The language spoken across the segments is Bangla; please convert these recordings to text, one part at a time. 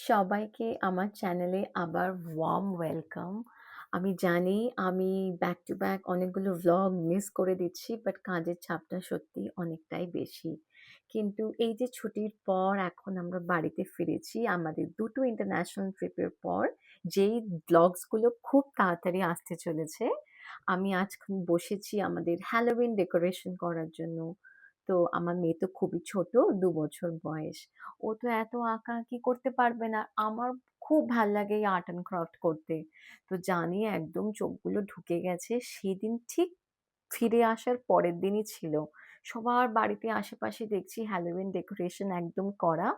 সবাইকে আমার চ্যানেলে আবার ওয়ার্ম ওয়েলকাম। আমি জানি আমি ব্যাক টু ব্যাক অনেকগুলো ভ্লগ মিস করে দিচ্ছি বাট কাজের চাপটা সত্যিই অনেকটাই বেশি। কিন্তু এই যে ছুটির পর এখন আমরা বাড়িতে ফিরেছি, আমাদের দুটো ইন্টারন্যাশনাল ট্রিপের পর যেই ব্লগসগুলো খুব তাড়াতাড়ি আসতে চলেছে। আমি আজখন বসেছি আমাদের হ্যালোউইন ডেকোরেশন করার জন্য। তো আমার মেয়ে তো খুবই ছোট, দু বছর বয়স। ও তো এত আঁকা কি করতে পারবে না। আমার খুব ভালো লাগে এই আর্ট অ্যান্ড ক্রাফট করতে। তো জানি একদম চোখগুলো ঢুকে গেছে। সেদিন ঠিক ফিরে আসার পরের দিনই ছিল। সবার বাড়িতে আশেপাশে দেখছি হ্যালোউইন ডেকোরেশন একদম করা।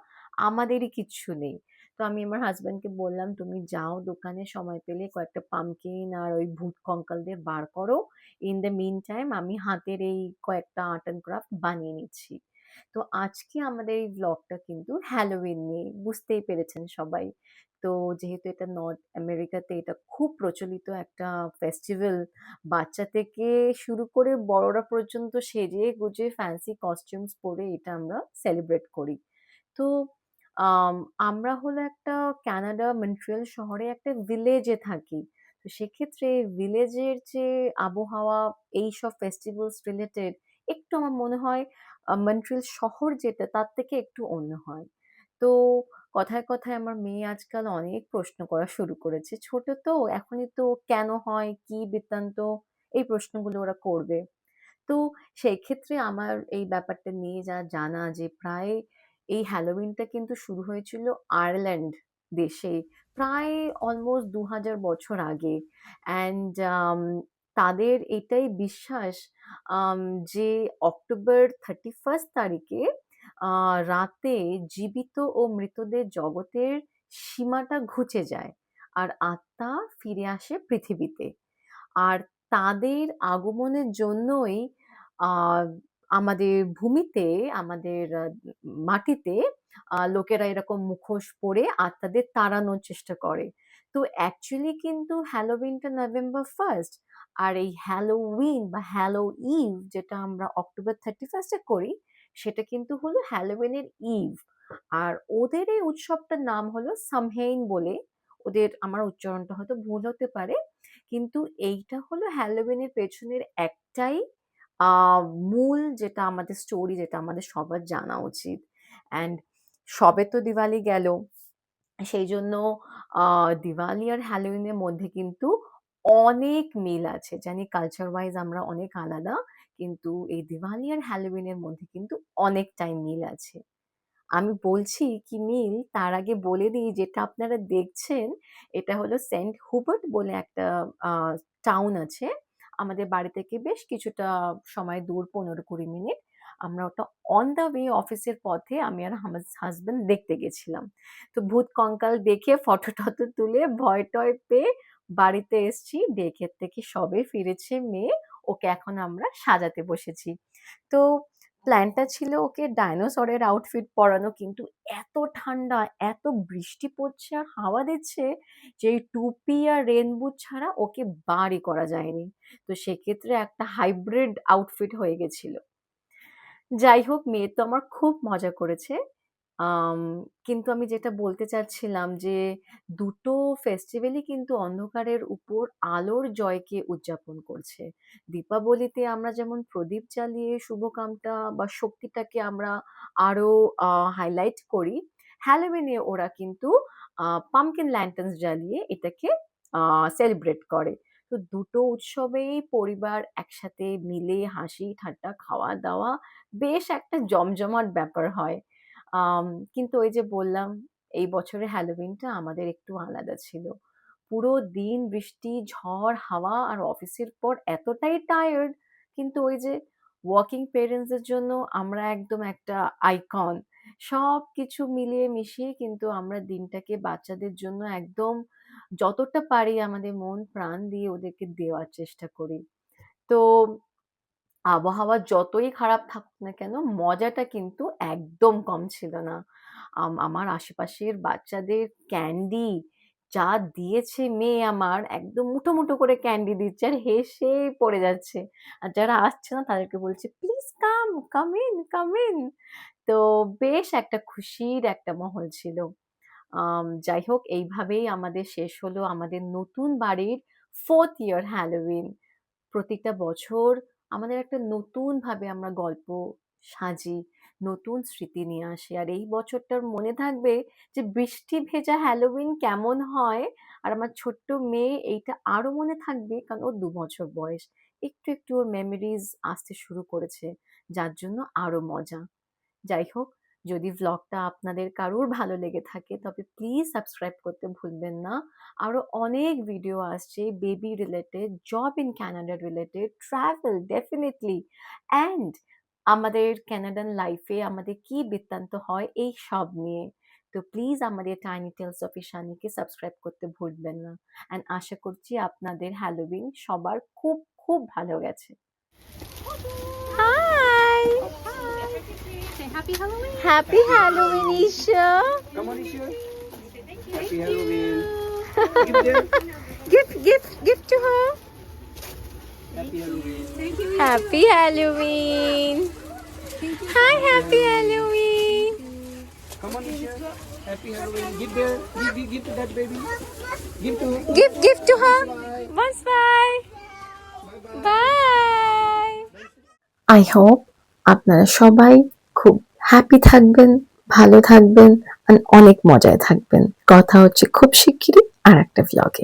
আমাদেরই কিচ্ছু নেই। তো আমি আমার হাজব্যান্ডকে বললাম, "তুমি যাও দোকানে সময় পেলে কয়েকটা পাম্পকিন আর ওই ভূত কঙ্কালদের বার করো। ইন দ্য মিন টাইম আমি হাতের এই কয়েকটা আর্ট অ্যান্ড ক্রাফট বানিয়ে নিচ্ছি।" তো আজকে আমাদের এই ভ্লগটা কিন্তু হ্যালোউইন নিয়ে। বুঝতেই পেরেছেন সবাই। তো যেহেতু এটা নর্থ আমেরিকাতে এটা খুব প্রচলিত একটা ফেস্টিভ্যাল। বাচ্চা থেকে শুরু করে বড়রা পর্যন্ত সেজে গুজে ফ্যান্সি কস্টিউমস পরে এটা আমরা সেলিব্রেট করি। তো আম আমরা হলো একটা কানাডা মন্ট্রিয়াল শহরে একটা ভিলেজে থাকি। তো সেক্ষেত্রে ভিলেজের যে আবহাওয়া এইসব ফেস্টিভ্যালস রিলেটেড একটু আমার মনে হয় আ মন্ট্রিয়াল শহর যেটা তার থেকে একটু অন্য হয়। তো কথায়, কথায় আমার মেয়ে আজকাল অনেক প্রশ্ন করা শুরু করেছে। ছোট তো এখনই তো কেন হয়, কি বৃত্তান্ত এই প্রশ্নগুলো ওরা করবে। তো সেই ক্ষেত্রে আমার এই ব্যাপারটা নিয়ে যা জানা যে প্রায় এই হ্যালোউইনটা কিন্তু শুরু হয়েছিল আয়ারল্যান্ড দেশে প্রায় অলমোস্ট ২০০০ বছর আগে। অ্যান্ড আম তাদের এটাই বিশ্বাস যে অক্টোবর 31st তারিখে রাতে জীবিত ও মৃতদের জগতের সীমাটা ঘুচে যায়। আর আত্মা ফিরে আসে পৃথিবীতে। আর তাদের আগমনের জন্যই আমাদের ভূমিতে, আমাদের মাটিতে লোকেরা এরকম মুখোশ পরে আত্মাদের তাড়ানোর চেষ্টা করে। তো অ্যাকচুয়ালি কিন্তু হ্যালোউইনটা নভেম্বর 1st আর এই হ্যালোউইন বা হ্যালো ইভ যেটা আমরা অক্টোবর 31st এ করি, সেটা কিন্তু হলো হ্যালোউইনের ইভ। আর ওদের এই উৎসবটার নাম হলো সামহেইন বলে। ওদের আমার উচ্চারণটা হয়তো ভুল হতে পারে। কিন্তু এইটা হলো হ্যালোউইনের পেছনের একটাই মূল যেটা আমাদের স্টোরি যেটা আমাদের সবার জানা উচিত। অ্যান্ড সবে তো দিওয়ালি গেল। সেই জন্য দিওয়ালি আর হ্যালোউইনের মধ্যে কিন্তু অনেক মিল আছে। জানি কালচার ওয়াইজ আমরা অনেক আলাদা। কিন্তু এই দিওয়ালি আর হ্যালোউইনের মধ্যে কিন্তু অনেকটাই মিল আছে। আমি বলছি কি মিল তার আগে বলে দিই, যেটা আপনারা দেখছেন, এটা হলো সেন্ট হুবার্ট বলে একটা টাউন আছে। আমাদের বাড়ি থেকে বেশ কিছুটা সময় দূর ১৫-২০ মিনিট। আমরা ওটা অন দ্য ওয়ে অফিসের পথে আমি আর আমার হাসব্যান্ড দেখতে গেছিলাম। তো ভূত কঙ্কাল দেখে ফটো-টটো তুলে ভয়-টয় পেয়ে বাড়িতে এসছি। ডেকের থেকে সবে ফিরেছে মেয়ে। ওকে এখন আমরা সাজাতে বসেছি। তো প্ল্যানটা ছিল ওকে ডাইনোসরের আউটফিট পরানো কিন্তু এত ঠান্ডা, এত বৃষ্টি পড়ছে আর হাওয়া দিচ্ছে যে টুপি আর রেনবুট ছাড়া ওকে বাড়ি করা যায়নি। তো সেক্ষেত্রে একটা হাইব্রিড আউটফিট হয়ে গেছিল। যাই হোক মেয়ে তো আমার খুব মজা করেছে। কিন্তু আমি যেটা বলতে চাচ্ছিলাম যে দুটো ফেস্টিভ্যালই কিন্তু অন্ধকারের উপর আলোর জয়কে উদযাপন করছে। দীপাবলিতে আমরা যেমন প্রদীপ জ্বালিয়ে শুভকামটা বা শক্তিটাকে আমরা আরও আ হাইলাইট করি। হ্যালোউইনে ওরা কিন্তু আ পাম্পকিন জ্বালিয়ে এটাকে সেলিব্রেট করে। তো দুটো উৎসবেই পরিবার একসাথে মিলে হাসি, ঠাট্টা, খাওয়া-দাওয়া বেশ একটা জমজমাট ব্যাপার হয়। কিন্তু ওই যে বললাম এই বছরের হ্যালোউইনটা আমাদের একটু আলাদা ছিল। পুরো দিন বৃষ্টি, ঝড়, হাওয়া আর অফিসের পর এতটাই টায়ার্ড কিন্তু ওই যে ওয়ার্কিং প্যারেন্টস এর জন্য আমরা একদম একটা আইকন। সবকিছু মিলিয়ে মিশিয়ে কিন্তু আমরা দিনটাকে বাচ্চাদের জন্য একদম যতটা পারি আমাদের মন প্রাণ দিয়ে ওদেরকে দেওয়ার চেষ্টা করি। তো আবহাওয়া যতই খারাপ থাকুক না কেন মজাটা কিন্তু একদম কম ছিল না। আম আমার আশেপাশের বাচ্চাদের ক্যান্ডি যা দিয়েছে মেয়ে আমার একদম মুঠো, মুঠো করে ক্যান্ডি দিচ্ছে আর হেসেই পড়ে যাচ্ছে। আর যারা আসছে না তাদেরকে বলছে, "please come, come in, come in." তো বেশ একটা খুশির একটা মহল ছিল। যাই হোক এইভাবেই আমাদের শেষ হলো আমাদের নতুন বাড়ির 4th ইয়ার হ্যালোউইন। প্রত্যেকটা বছর আমাদের একটা নতুনভাবে আমরা গল্প সাজি, নতুন স্মৃতি নিয়ে আসি। আর এই বছরটার মনে থাকবে যে বৃষ্টি ভেজা হ্যালোউইন কেমন হয়? আর আমার ছোট্ট মেয়ে এইটা আরও মনে থাকবে কারণ ওর দু বছর বয়স। একটু, একটু ওর মেমোরিজ আসতে শুরু করেছে। যার জন্য আরও মজা। যাই হোক, যদি ভ্লগটা আপনাদের কারোর ভালো লেগে থাকে তবে প্লিজ সাবস্ক্রাইব করতে ভুলবেন না। আরও অনেক ভিডিও আসছে baby related, job in Canada related, travel definitely and আমাদের ক্যানাডান লাইফে আমাদের কি বৃত্তান্ত হয় এই সব নিয়ে। তো প্লিজ আমাদের টাইনি টেলস অফ ইশানিকে সাবস্ক্রাইব করতে ভুলবেন না। অ্যান্ড আশা করছি আপনাদের হ্যালোউইন সবার খুব, খুব ভালো গেছে। Hi! Say happy Halloween. Happy Halloween Isha! Come on, Isha. Happy Halloween. Give them. Gift, gift, gift to her. Happy Halloween. Thank you. Happy Halloween. Hi, happy Halloween. Come on, Isha. Happy Halloween. Give there. Give, give, give to that baby. Give to. Gift, gift to her. Bye. Once bye. Bye. Bye. I hope আপনারা সবাই হ্যাপি থাকবেন, ভালো থাকবেন, অনেক মজায় থাকবেন। কথা হচ্ছে খুব শিগগিরই আর একটা ভ্লগে।